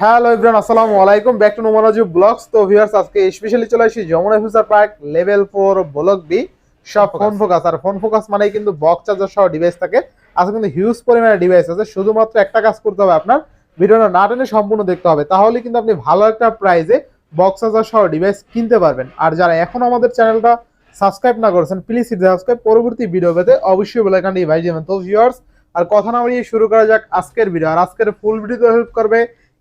Hello Ibran আসসালামু আলাইকুম। Back to নোমারাজু ব্লগস তো ভিউয়ার্স আজকে স্পেশালি চলে আসি Jamuna future park level four block B সব ফোন ফোকাস আর ফোন ফোকাস মানেই কিন্তু বক্স চার্জার সহ ডিভাইস থাকে। আজকে কিন্তু হিউজ পরিমাণে ডিভাইস আছে। শুধুমাত্র একটা কাজ করতে হবে আপনার। ভিডিওটা না টেনে সম্পূর্ণ দেখতে হবে। তাহলে কিন্তু আপনি ভালো একটা প্রাইজে বক্স চার্জার সহ ডিভাইস কিনতে পারবেন। আর যারা এখন আমাদের চ্যানেলটা সাবস্ক্রাইব না করেছেন প্লিজ সাবস্ক্রাইব পরবর্তী ভিডিও পেতে অবশ্যই বেলাইকানটি ভাই যাবেন তো ভিউয়ার্স আর কথা না বাড়িয়ে শুরু করা যাক আজকের ভিডিও আর আজকের ফুল ভিডিওতে হেল্প করবে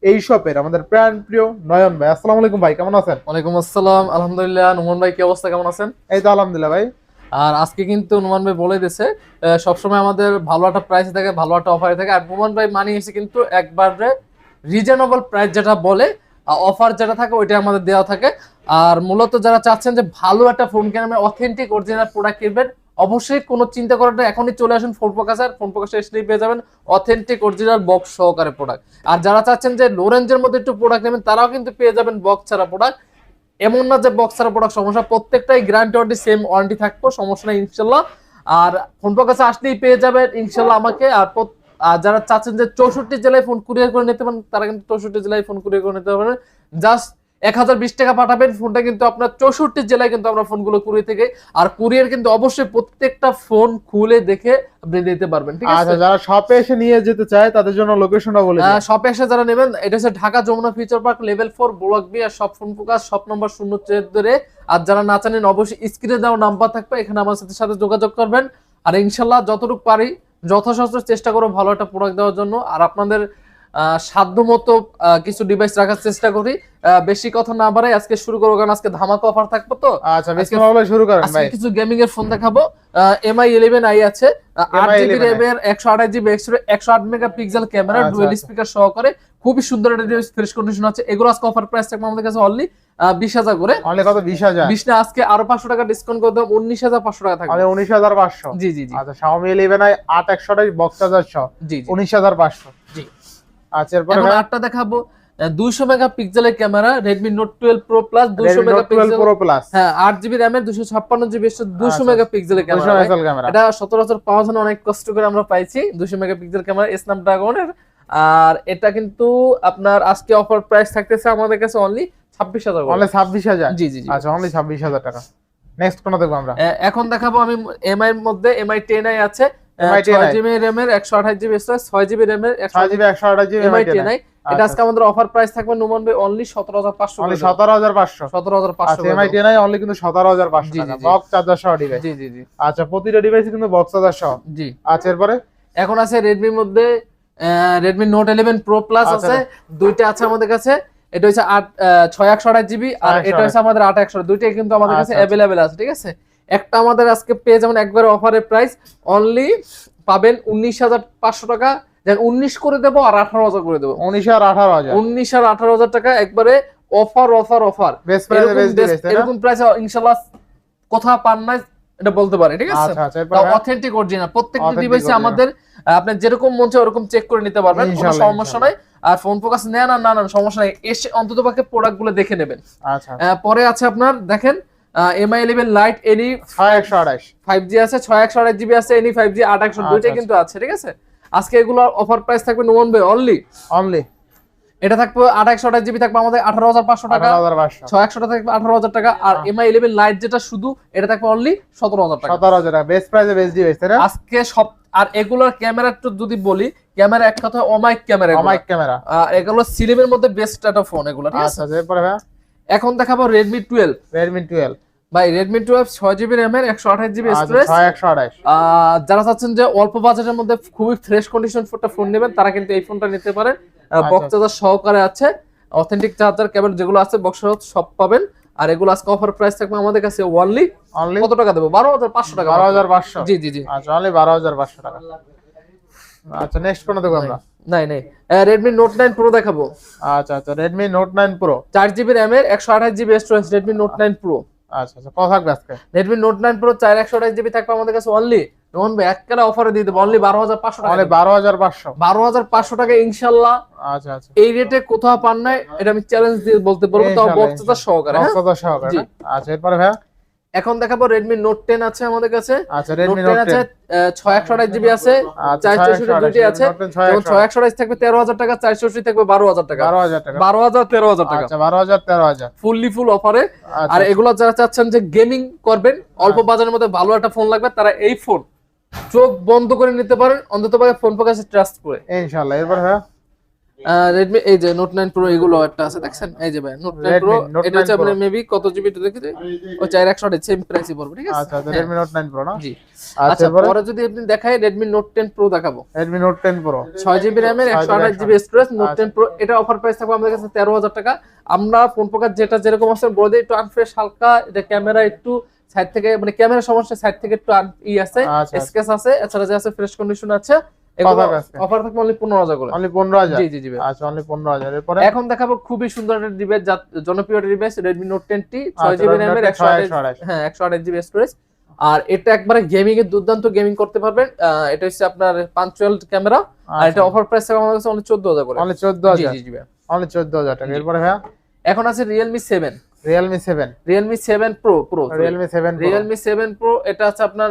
এই শপের আমাদের প্রাণ প্রিয় নয়ন ভাই। আসসালামু আলাইকুম ভাই কেমন আছেন? ওয়ালাইকুম আসসালাম আলহামদুলিল্লাহ। নুমান ভাই কি অবস্থা? কেমন আছেন? এই তো আলহামদুলিল্লাহ ভাই। আর আজকে কিন্তু নুমান ভাই বলে আহ, সবসময় আমাদের ভালো একটা প্রাইস থাকে ভালো একটা অফারে থাকে। আর নুমান ভাই মানিয়ে এসে কিন্তু একবারে রিজনেবল প্রাইস যেটা বলে অফার যেটা থাকে ওইটা আমাদের দেওয়া থাকে। আর মূলত যারা চাচ্ছেন যে ভালো একটা ফোন কেনার অথেন্টিক অরিজিনাল প্রোডাক্ট কিনবেন অবশ্যই কোনো চিন্তা করাটা এখনই চলে আসুন ফোন প্রকাশের ফোন প্রকাশে এসলেই পেয়ে যাবেন অথেন্টিক অরিজিনাল বক্স সহকারে প্রোডাক্ট আর যারা চাচ্ছেন যে লো রেঞ্জের মধ্যে একটু প্রোডাক্ট নেবেন, তারাও কিন্তু পেয়ে যাবেন বক্স ছাড়া প্রোডাক্ট এমন না যে বক্স ছাড়া প্রোডাক্ট সমস্যা, প্রত্যেকটাই গ্যারান্টি ওয়ারেন্টি সেম ওয়ারেন্টি থাকব, সমস্যা নেই, ইনশাল্লাহ। আর ফোন প্রকাশে আসলেই পেয়ে যাবেন, ইনশাল্লাহ আমাকে। আর আর যারা চাচ্ছেন যে চৌষট্টি জেলায় ফোন কুরিয়ার করে নিতে পারেন, তারা কিন্তু চৌষট্টি জেলায় ফোন কুরিয়ার করে নিতে পারেন জাস্ট এক হাজার বিশ টাকা পাঠাবেন। ফোনটা কিন্তু আপনার চৌষট্টি জেলায় কিন্তু আমরা ফোনগুলো কুরিয়ে থেকে আর কুরিয়ার কিন্তু অবশ্যই প্রত্যেকটা ফোন খুলে দেখে আপনি নিতে পারবেন ঠিক আচ্ছা আছে যারা শপে এসে নিয়ে যেতে চায় তাদের জন্য লোকেশনটা বলে শপে এসে যারা নেবেন এটা হচ্ছে Dhaka Jamuna future park level four block B আর সব ফোন প্রকাশ সব নম্বর শূন্য চোদ্দরে আর যারা না জানেন অবশ্যই স্ক্রিনে দেওয়া নাম্বার থাকবে এখানে আমার সাথে সাথে যোগাযোগ করবেন। আর ইনশাল্লাহ যতটুকু পারি যথাসাধ্য চেষ্টা করব ভালো একটা প্রোডাক্ট দেওয়ার জন্য। আর আপনাদের আহ, সাধ্য মতো কিছু ডিভাইস রাখার চেষ্টা করি। বেশি কথা না বাড়াই আজকে শুরু করব কারণ আজকে ধামাকা অফার থাকব তো। আচ্ছা শুরু করেন ভাই। কিছু গেমিং এর ফোন দেখাবো। এমআই ইলেভেন আই আছে। আট MI জিবি র্যাম এর একশো আঠাশ জিবি এক্সট্রা একশো আট মেগা পিক্সেল ক্যামেরা ডুয়েল আচ্ছা। স্পিকার খুবই সুন্দর একটা ডিভাইস ফ্রেশ কন্ডিশন আছে। এগুলো আজকে অফার প্রাইস থাকবে আমাদের কাছে অনলি বিশ হাজার করে। অনলি কত? না আজকে আরও পাঁচশো টাকা ডিসকাউন্ট করে দেবো উনিশ হাজার পাঁচশো টাকা থাকবে। জি জি জি। আচ্ছা শাওমি ইলেভেন আই আট একশো বক্স চার্জার সহ জি। আচ্ছা এরপরে আটটা দেখাবো। দুইশো মেগা পিক্সেলের camera Redmi Note 12 pixel Pro Plus হ্যাঁ আট জিবি র্যামের দুশো ছাপ্পান্ন জিবি দুশো আচ্ছা, মেগা পিক্সেলের 200 ক্যামেরা ক্যামেরা। এটা সচরাচর পাওয়ার জন্য অনেক কষ্ট করে আমরা পাইছি। দুশো মেগাপিক্সেল ক্যামেরা স্ন্যাপড্রাগনের আর এটা কিন্তু আপনার আজকে অফার প্রাইস থাকতেছে আমাদের কাছে অনলি ছাব্বিশ হাজার অনলি ছাব্বিশ হাজার? জি জি আচ্ছা অনলি ছাব্বিশ হাজার টাকা। নেক্সট কোন দেখব আমরা? এখন দেখাবো আমি এমআই এর মধ্যে এমআই টেন আই আছে। MI 10i ছয় জিবি র্যামের একশো আঠাশ জিবি ছয় জিবি ছয় জিবি একশো আঠাশ জিবি এমআই এটা আচ্ছা। আজকে আমাদের অফার প্রাইস থাকবে নুমান ভাই অনলি অনলি এমআই অনলি কিন্তু জি, টাকা। জি, জি। বক্স চার্জার সহ ডিভাইস জি জি জি। আচ্ছা প্রতিটা ডিভাইসে কিন্তু বক্স চার্জার সহ জি। আচ্ছা এরপরে? এখন আছে রেডমির মধ্যে Redmi note eleven pro plus আছে। দুইটা আছে আমাদের কাছে। এটা হচ্ছে আট আহ, ছয় একশো আঠাশ জিবি আর এটা হচ্ছে আমাদের আট একশো দুইটাই কিন্তু আমাদের কাছে আচ্ছা, আচ্ছা। আছে ঠিক আছে? একটা আমাদের আজকে পেয়ে যাবেন একবার অফারের প্রাইস অনলি পাবেন উনিশ হাজার পাঁচশো টাকা। দেন উনিশ করে দেবো আর আঠারো হাজার করে দেবো। উনিশ আর আঠারো হাজার। উনিশ আর আঠারো হাজার টাকা একবারে অফার অফার অফার না? এরকম প্রাইস ইনশাল্লাহ কোথাও পান নাই এটা বলতে পারে ঠিক আছে? আচ্ছা আচ্ছা এরপরে ভাই? অথেন্টিক অরিজিনাল প্রত্যেকটা ডিভাইসে আমাদের আহ, আপনার যেরকম মন চায় ওরকম চেক করে নিতে পারবেন কোনো সমস্যা নাই। আর ফোন ফোকাস নেন আর না নেন সমস্যা নাই। এসে অন্তত পক্ষে প্রোডাক্টগুলো দেখে নেবেন। আচ্ছা পরে আছে আপনার দেখেন এমআই ইলেভেন লাইট এনি ছয় একশো আঠাশ ফাইভ জি আছে ছয় একশো আঠাশ জিবি আছে এনি ফাইভ জি আট একশো আচ্ছা, দুইটাই আচ্ছা। কিন্তু আছে ঠিক আছে? আজকে এগুলো অফার প্রাইস থাকবে নোমান ভাই অনলি অনলি এটা থাকবে আট একশো আঠাশ জিবি থাকবে আমাদের আঠারো হাজার পাঁচশো টাকা। ছয় একশো থাকবে আঠারো হাজার টাকা। আর এমআই ইলেভেন লাইট যেটা শুধু এটা থাকবে অনলি সতেরো হাজার টাকা। সতেরো হাজার টাকা। বেস্ট প্রাইসে বেস্ট ডিভাইস তাই না? আজকে সব আর এগুলোর ক্যামেরা একটু যদি বলি ক্যামেরা এক কথা অমাইক ক্যামেরা অমাইক ক্যামেরা এগুলো সিলিমের মধ্যে বেস্ট একটা ফোন এগুলো ঠিক আছে? আচ্ছা আচ্ছা এরপরে ভাই এখন দেখাবো রেডমি টুয়েলভ রেডমি টুয়েলভ ভাই রেডমি টুয়েলভ ছয় জিবি র্যামের একশো আঠাশ জিবি আচ্ছা স্টোরেজ আঠাশ। যারা চাচ্ছেন যে অল্প বাজেটের মধ্যে খুবই ফ্রেশ কন্ডিশন ফোনটা ফোন নেবেন তারা কিন্তু এই ফোনটা নিতে পারেন। বক্স আচ্ছা। চার্জার সহকারে আছে। অথেন্টিক চার্জার কেবল যেগুলো আছে বক্স সব পাবেন। আর এগুলো আজকে অফার প্রাইস থাকবে আমাদের কাছে ওয়ানলি অনলি কত টাকা দেবো? বারো হাজার পাঁচশো টাকা বারো হাজার পাঁচশো। জি জি জি। আচ্ছা অনলি বারো হাজার পাঁচশো টাকা। আচ্ছা নেক্সট কোন দেখব আমরা। নাই নাই। রেডমি নোট নাইন প্রো দেখাবো। আচ্ছা আচ্ছা রেডমি নোট নাইন প্রো চার জিবি র্যামের একশো আঠাশ GB storage Redmi note nine pro আচ্ছা আচ্ছা কত থাকবে আজকে। রেডমি নোট নাইন প্রো চার একশো আঠাশ জিবি থাকবে আমাদের কাছে অনলি রোহন ভাই এককালে অফারে দিয়ে দেবো অনলি বারো হাজার পাঁচশো টাকা। বারো হাজার পাঁচশো। বারো হাজার পাঁচশো টাকা ইনশাল্লাহ। আচ্ছা আচ্ছা। এই রেটে কোথাও পান নাই এটা আমি চ্যালেঞ্জ দিয়ে বলতে পারব তাও বক্সটা সহকারে হ্যাঁ? সহকারে আচ্ছা এরপরে ভাই এখন দেখাবো রেডমি নোট টেন আছে আমাদের কাছে। আচ্ছা রেডমি টেন নোট আছে ছয় একশো আঠাশ জিবি আছে আচ্ছা চার চৌষট্টি দুটি আছে। যেমন ছয় একশো আঠাশ থাকবে তেরো হাজার টাকা চার চৌষট্টি থাকবে বারো হাজার টাকা। বারো হাজার টাকা। বারো হাজার তেরো হাজার টাকা। আচ্ছা বারো হাজার তেরো হাজার। ফুললি ফুল অফারে আর আচ্ছা। এগুলো যারা চাচ্ছেন যে গেমিং করবেন অল্প বাজারের মধ্যে ভালো একটা ফোন লাগবে তারা এই ফোন চোখ বন্ধ করে নিতে পারেন অন্তত ফোন ফোকাসে ট্রাস্ট করে। ইনশাল্লাহ এরপর হ্যাঁ। রেডমি এই যে নোট নাইন প্রো এগুলো একটা আছে দেখছেন? এই যে ভাই নোট নাইন প্রো এটা হচ্ছে আপনি মেবি কত জিবি এটা দেখেছে? ও চার একশো সেম প্রাইসই পড়বে ঠিক আছে? আচ্ছা রেডমি নোট নাইন প্রো না? জি। আচ্ছা আচ্ছা পরে যদি আপনি দেখাই রেডমি নোট টেন প্রো দেখাবো। রেডমি নোট টেন প্রো ছয় জিবি র্যামের একশো আঠাশ জিবি স্টোরেজ নোট আচ্ছা। টেন প্রো এটা অফার প্রাইস থাকবে আমাদের কাছে তেরো হাজার টাকা। আমরা ফোন প্রকার যেটা যেরকম আছে বলে দিই একটু আনফ্রেশ হালকা এটা ক্যামেরা একটু সাইড থেকে মানে ক্যামেরা সমস্যা সাইড থেকে একটু ই আছে আচ্ছা। স্কেচ আছে এছাড়া যে আছে ফ্রেশ কন্ডিশন আছে? অফার থাকবে অনলি করে। অনলি জি জি জি আচ্ছা অনলি এরপরে? এখন দেখাবো খুবই সুন্দর একটা ডিভাইস জনপ্রিয় ডিভাইস ছয় আচ্ছা, জিবি Redmi র্যামের Note একশো 10 আঠাশ 128 হ্যাঁ স্টোরেজ আর এটা একবারে গেমিং এর দুর্দান্ত গেমিং করতে পারবেন। এটা হচ্ছে আপনার পাঞ্চুয়াল ক্যামেরা আর এটা অফার প্রাইস থাকবে আমাদের কাছে অনলি চোদ্দ হাজার করে। অনলি চোদ্দ জি হাজার? জি জি ভাই। অনলি চোদ্দ হাজার টাকা। এরপরে এখন আছে এটা আছে আপনার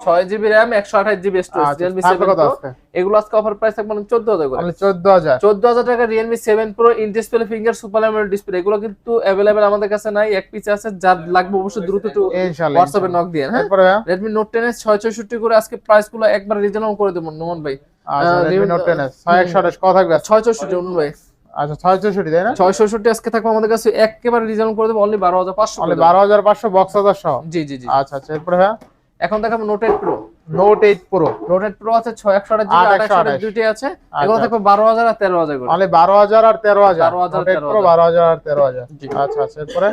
ছয় জিবি র্যাম একশো আঠাশ GB storage Realme seven pro এগুলো আজকে অফার প্রাইস থাকবে চোদ্দ হাজার করে। অনলি চোদ্দ হাজার। চোদ্দ হাজার টাকা Realme seven pro in display finger super AMOLED display এগুলো কিন্তু অ্যাভেলেবেল আমাদের কাছে নাই এক পিস আছে যার লাগবে অবশ্যই দ্রুত একটু হোয়াটসঅ্যাপে নক দিয়ে হ্যাঁ? রেডমি নোট টেন এর ছয় চৌষট্টি করে আজকে প্রাইসগুলো একবার রিজনেবল করে দেবো নোমান ভাই। রেডমি নোট টেন ছয় একশো আঠাশ কত থাকবে? ছয় চৌষট্টি অনুন ভাই। আচ্ছা ছয় চৌষট্টি তাই না? ছয় চৌষট্টি আজকে থাকবে আমাদের কাছে একেবারে রিজনেবল করে দেবো অনলি বারো হাজার পাঁচশো বারো হাজার পাঁচশো বক্স হাজার সহ? জি জি জি। আচ্ছা আচ্ছা এরপরে হ্যাঁ? এখন দেখাবো note eight pro note eight pro note eight pro আছে ছয় একশো আঠাশ। দুইটি আছে। এগুলো থাকবে বারো হাজার আর তেরো হাজার অনলি বারো হাজার আর তেরো হাজার। 12,000 নোট এইট 13,000 প্রো বারো হাজার আর তেরো হাজার। আচ্ছা আচ্ছা এরপরে?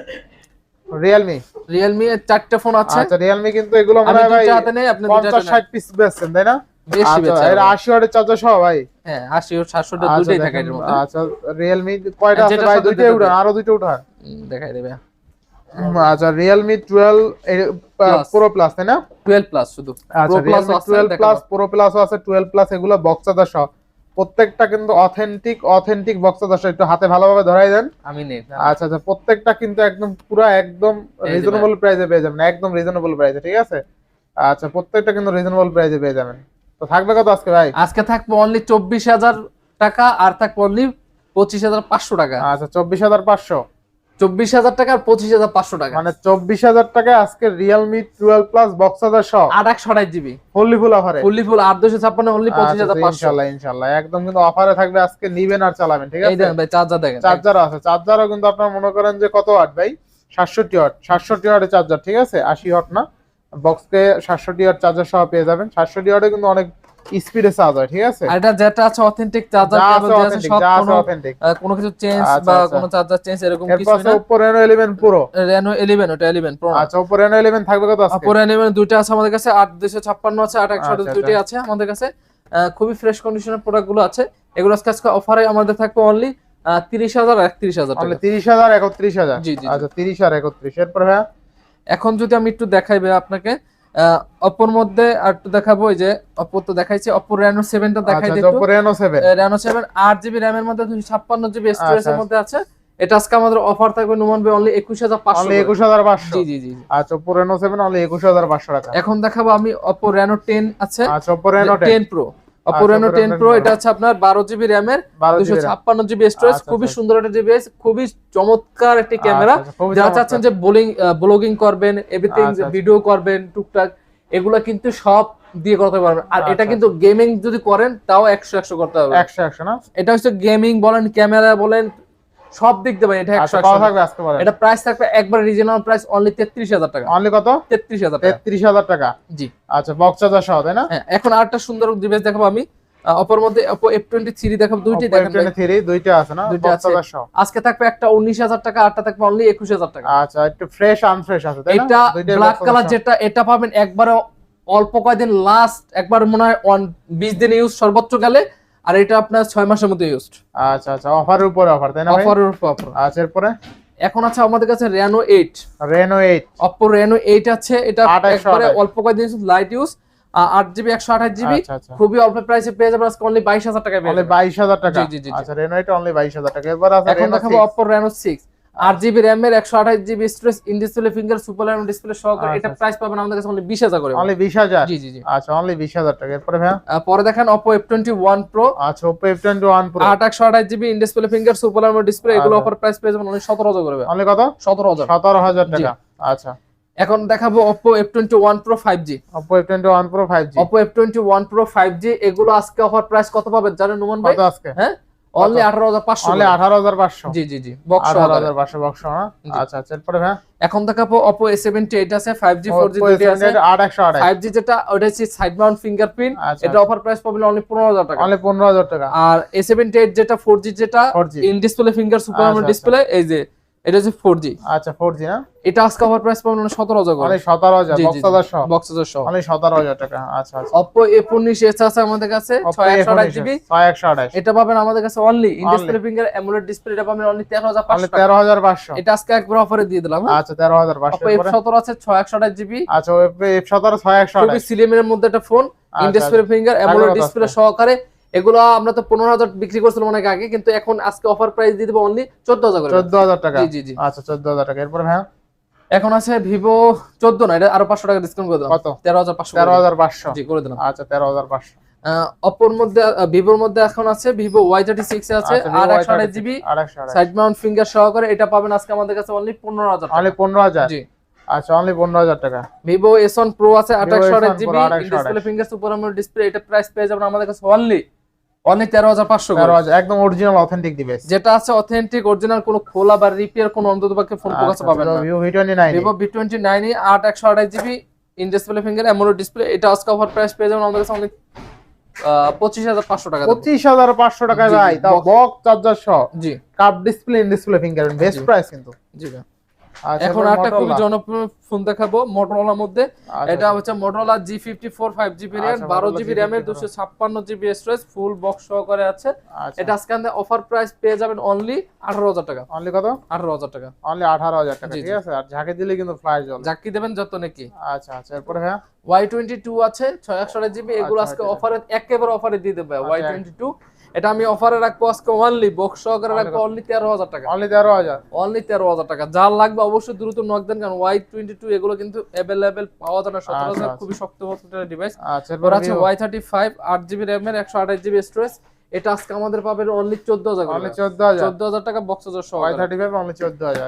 রিয়েলমি রিয়েলমি এর চারটে ফোন আছে। আচ্ছা রিয়েলমি কিন্তু এগুলো মনে হয় ভাই হাতে নেই আপনি দুইটা পঞ্চাশ হাতে নেন। ষাট পিস বেচছেন তাই না? বেশি আচ্ছা বেচা এর আশি ওয়াটের চার্জার সহ ভাই? হ্যাঁ আশি ও সাতশোটা আচ্ছা দুটোই থাকে এর মধ্যে। আচ্ছা রিয়েলমি কয়টা আছে ভাই? যেটা উঠান। আরও দুইটা উঠান। দেখাই দেবে। আচ্ছা Realme twelve Plus। Pro plus তাই না? টুয়েলভ প্লাস শুধু। আচ্ছা Pro Plus টুয়েলভ দেখাবো। প্লাস প্রো প্লাস আছে টুয়েলভ প্লাস এগুলো বক্স চার্জার সহ প্রত্যেকটা কিন্তু অথেন্টিক অথেন্টিক বক্স চার্জার একটু হাতে ভালোভাবে ধরাই দেন। আমি নেই আচ্ছা আচ্ছা প্রত্যেকটা কিন্তু একদম পুরো একদম রিজনেবল প্রাইসে পেয়ে যাবেন একদম রিজনেবল প্রাইসে ঠিক আছে? আচ্ছা প্রত্যেকটা কিন্তু রিজনেবল প্রাইসে পেয়ে যাবেন। তো থাকবে কত আজকে ভাই? আজকে থাকবে অনলি চব্বিশ হাজার টাকা আর থাকবে অনলি পঁচিশ হাজার পাঁচশো টাকা। আচ্ছা চব্বিশ হাজার পাঁচশো। চব্বিশ হাজার টাকা আর পঁচিশ হাজার পাঁচশো টাকা। মানে চব্বিশ হাজার টাকায় আজকে Realme twelve plus box charger সহ। আট একশো আঠাশ জিবি। ফুল অফারে ফুললি ফুল আট দুশো ছাপ্পান্ন অনলি পঁচিশ হাজার ইনশাল্লাহ ইনশাল্লাহ। একদম কিন্তু অফারে থাকবে আজকে নিবেন আর চালাবেন ঠিক আছে? ভাই চার্জার দেখেন। চার্জার আছে। চার্জারও কিন্তু আপনার মনে করেন যে কত ওয়াট ভাই? সাতষট্টি ওয়াট সাতষট্টি ওয়াটের চার্জার ঠিক আছে? আশি ওয়াট না। বক্সকে সাতষট্টি ওয়াট চার্জার সহ পেয়ে যাবেন। সাতষট্টি ওয়াটে কিন্তু অনেক স্পিডে চার্জ হয় ঠিক আছে? আর এটা যেটা আছে অথেন্টিক চার্জার কেবল আছে আছে সব কোনো কোনো কিছু চেঞ্জ আচ্ছা, বা আচ্ছা। কোনো চার্জার চেঞ্জ এরকম কিছু আছে না। Oppo Reno 11 Pro রেনো 11 ওটা 11 প্রো আচ্ছা Oppo Reno 11 থাকবে কত পরে নেবেন দুইটা আছে আমাদের কাছে আট দুশো ছাপ্পান্ন আছে আট একশো আচ্ছা, আছে আমাদের কাছে। খুবই ফ্রেশ কন্ডিশনের প্রোডাক্টগুলো আছে। এগুলো আজকে আজকে অফারে আমাদের থাকবে অনলি তিরিশ হাজার একত্রিশ হাজার তাহলে টাকা। 30000 31000 জি, জি। আচ্ছা 30 আর 31 এরপর এখন যদি আমি একটু দেখাইবে আপনাকে অপোর মধ্যে আর একটু দেখাবো এই যে অপর তো দেখাইছি অপর রেনো সেভেনটা দেখাই আচ্ছা দিই Oppo Reno seven 7 Reno seven আট জিবি র্যামের মধ্যে দুশো ছাপ্পান্ন জিবি স্টোরেজ এর মধ্যে আছে। এটা আজকে আমাদের অফার থাকবে নুমান ভাই অনলি একুশ হাজার পাঁচশো অনলি 21500 জি জি জি জি। আচ্ছা অপর রেনো 7 অনলি 21500 টাকা। এখন দেখাবো আমি অপো রেনো টেন আছে। আচ্ছা অপর রেনো 10 টেন প্রো অপো আচ্ছা, রেনো টেন Reno প্রো এটা হচ্ছে আপনার বারো জিবি র্যামের 12 দুশো GB RAM ছাপ্পান্ন জিবি স্টোরেজ আচ্ছা, খুবই আচ্ছা। সুন্দর একটা ডিভাইস খুবই চমৎকার একটি ক্যামেরা আচ্ছা, যারা চাচ্ছেন যে বোলিং ব্লগিং করবেন এভরিথিং আচ্ছা, আচ্ছা। ভিডিও করবেন টুকটাক এগুলা কিন্তু সব দিয়ে করতে পারবেন। আর এটা আচ্ছা, কিন্তু গেমিং যদি করেন তাও একশো একশো করতে হবে। 100 100 না? এটা হচ্ছে গেমিং বলেন ক্যামেরা বলেন সব দিক দিয়ে ভাই এটা একশো আচ্ছা এটা প্রাইস থাকবে একবার রিজনাল প্রাইস অনলি তেত্রিশ হাজার টাকা। অনলি কত? তেত্রিশ হাজার টাকা। 33000 টাকা? জি। আচ্ছা বক্স চার্জার সহ তাই না? হ্যাঁ এখন আরেকটা সুন্দর ডিভাইস দেখাবো আমি। অপর মধ্যে অপো এফ টোয়েন্টি থ্রি দেখাবো দুইটি Oppo F23 দুইটা আছে না? দুইটা আছে। আজকে থাকবে একটা উনিশ হাজার টাকা আরটা থাকবে অনলি একুশ হাজার টাকা। আচ্ছা একটু ফ্রেশ আনফ্রেশ আছে তাই না? এটা ব্ল্যাক কালার যেটা এটা পাবেন একবারে অল্প কয়েকদিন লাস্ট একবার মনে হয় বিশ দিন ইউজ সর্বোচ্চ গেলে আর এটা আপনার ছয় মাসের মধ্যে ইউজড আচ্ছা আচ্ছা অফারের উপর অফার তাই না অফারের উপর অফার আচ্ছা এরপরে? এখন আছে আমাদের কাছে রেনো 8 রেনো 8 অপো রেনো 8 আছে এটা একবারে। অল্প কয়েকদিন লাইট ইউজ আট জিবি একশো আঠাশ জিবি আচ্ছা আচ্ছা। খুবই অল্প প্রাইসে পেয়ে যাবেন আজকে অনলি বাইশ হাজার টাকায় পেয়ে অনলি যাবেন। 22000 টাকা। জি, জি, জি, জি। আচ্ছা রেনো 8 অনলি 22000 টাকা। এবার আছে এখন দেখাবো অপো রেনো সিক্স আট জিবি র্যামের একশো আঠাশ GB storage in display finger super AMOLED display সহকারে আচ্ছা, এটা আচ্ছা। প্রাইস পাবেন আমাদের কাছে অনলি বিশ হাজার করে। অনলি বিশ হাজার? জি জি জি। আচ্ছা অনলি বিশ হাজার টাকা। এরপরে ভাইয়া? পরে দেখেন Oppo F twenty one pro আচ্ছা Oppo F twenty one pro আট একশো আঠাশ GB in display finger super AMOLED display এগুলো আচ্ছা। অফার প্রাইস পেয়ে যাবেন অনলি সতেরো হাজার করে অনলি কত? সতেরো হাজার। সতেরো হাজার টাকা। আচ্ছা। এখন দেখাবো Oppo F twenty one pro five G Oppo F twenty one pro five G Oppo F twenty one pro five G এগুলো আজকে অফার প্রাইস কত পাবেন জানেন নুমান ভাই? আজকে? হ্যাঁ? অনলি আঠারো হাজার পাঁচশো অনলি আঠারো হাজার পাঁচশো। জি জি জি বক্স আঠারো হাজার পাঁচশো বক্স আচ্ছা আচ্ছা এরপরে ভাইয়া এখন দেখাবো এইট আছে five G four G Oppo দুটি আছে। A78 আট একশো আঠাশ ফাইভ জি যেটা ওটা হচ্ছে সাইড মাউন্ট ফিঙ্গারপ্রিন্ট আচ্ছা এটা অফার প্রাইস পাবেন অনলি পনেরো হাজার টাকা। অনলি পনেরো হাজার টাকা। আর এ সেভেন্টি এইট যেটা ফোর জি যেটা ইন ডিসপ্লে ফিঙ্গার সুপার আচ্ছা, ডিসপ্লে এই যে এটা হচ্ছে ফোর জি আচ্ছা ফোর জি না? এটা আজকে অফার প্রাইস পাবেন সতেরো হাজার অনলি সতেরো হাজার বক্স জি। হাজার সহ? বক্স সহ। অনলি সতেরো হাজার টাকা আচ্ছা আচ্ছা। অপো এ উনিশ এস আছে আমাদের কাছে ছয় একশো আঠাশ A19 জিবি ছয় একশো আঠাশ। এটা পাবেন আমাদের কাছে only in Only। Display finger AMOLED display এটা পাবেন অনলি তেরো হাজার পাঁচশো তেরো হাজার পাঁচশো। এটা আজকে একবার অফারে দিয়ে দিলাম হ্যাঁ? আচ্ছা তেরো হাজার পাঁচশো এফ সতেরো আছে ছয় একশো আঠাশ জিবি আচ্ছা এফ সতেরো ছয় একশো খুবই আঠাশ সিলিমের মধ্যে একটা ফোন ফিঙ্গার অ্যামোলেড ডিসপ্লে সহকারে এগুলো আমরা তো পনেরো হাজার বিক্রি করছিলাম অনেক আগে কিন্তু এখন আজকে অফার প্রাইস দিয়ে দেবো অনলি চোদ্দ হাজার চোদ্দ হাজার টাকা? জি জি আচ্ছা চোদ্দ হাজার টাকা। এরপরে হ্যাঁ এখন আছে ভিভো চোদ্দ না এটা আরও পাঁচশো টাকা ডিসকাউন্ট করে দিলাম। কত? তেরো হাজার পাঁচশো। তেরো হাজার পাঁচশো। জি করে দিলাম। আচ্ছা তেরো হাজার পাঁচশো। অপোর মধ্যে ভিভোর মধ্যে এখন আছে ভিভো ওয়াই থার্টি সিক্স আছে আচ্ছা, আর একশো আঠাশ জিবি সাইড মাউন্ট ফিঙ্গার সহকারে এটা পাবেন আজকে আমাদের কাছে অনলি পনেরো হাজার অনলি পনেরো হাজার? জি। আচ্ছা অনলি পনেরো হাজার টাকা। ভিভো এস ওয়ান প্রো আছে আট আঠাশ GB display finger super AMOLED display এটা প্রাইস পেয়ে যাবেন আমাদের কাছে অনলি অনলি তেরো হাজার পাঁচশো একদম অরিজিনাল অথেন্টিক ডিভাইস যেটা আছে অথেন্টিক অরিজিনাল কোনো খোলা বা রিপেয়ার কোনো অন্তত পক্ষে ফোন আচ্ছা, কাছে পাবেন না। Vivo V twenty nine Vivo twenty nine আট একশো আঠাশ GB in display finger AMOLED display এটা আজকে অফার প্রাইস পেয়ে যাবেন আমাদের কাছে অনলি পঁচিশ হাজার পাঁচশো টাকা। পঁচিশ হাজার পাঁচশো টাকায় ভাই box- চার্জার সহ। জি। Cup display in display finger best price কিন্তু। জি ভাই। আচ্ছা, এখন একটা খুবই জনপ্রিয় ফোন দেখাবো মোটরোলার মধ্যে। আচ্ছা, এটা হচ্ছে Motorola G fifty four five GB RAM আচ্ছা, বারো জিবি র্যামের দুশো ছাপ্পান্ন জিবি স্টোরেজ ফুল বক্স সহকারে আছে। আচ্ছা। এটা আজকে অফার প্রাইস পেয়ে যাবেন অনলি আঠারো হাজার টাকা। অনলি কত? আঠারো হাজার টাকা। অনলি আঠারো হাজার টাকা ঠিক আছে? আর ঝাঁকে দিলে কিন্তু ফ্লাশ জ্বলবে যাকে দেবেন যত নাকি। আচ্ছা আচ্ছা এরপরে হ্যাঁ ওয়াই টোয়েন্টি টু আছে ছয় একশো জিবি এগুলো আচ্ছা, আজকে আচ্ছা। অফারে একেবারে অফারে দিয়ে দেবে ওয়াই আচ্ছা। টোয়েন্টি টু এটা আমি অফারে রাখব আজকে অনলি বক্স সহকারে রাখব অনলি তেরো হাজার টাকা। অনলি তেরো হাজার। অনলি তেরো হাজার টাকা। যা লাগবে অবশ্যই দ্রুত নক দেন কারণ ওয়াই টোয়েন্টি টু এগুলো কিন্তু অ্যাভেলেবেল পাওয়া যায় না। সতেরো আচ্ছা, হাজার আচ্ছা। খুবই শক্ত ডিভাইস এরপর আছে ওয়াই থার্টি ফাইভ আট জিবি র্যামের একশো আঠাশ জিবি স্টোরেজ এটা আজকে আমাদের পাবে অনলি চোদ্দ হাজার অনলি চোদ্দ হাজার। চোদ্দ হাজার টাকা বক্স হাজার সহ ওয়াই থার্টি ফাইভ অনলি চোদ্দ হাজার।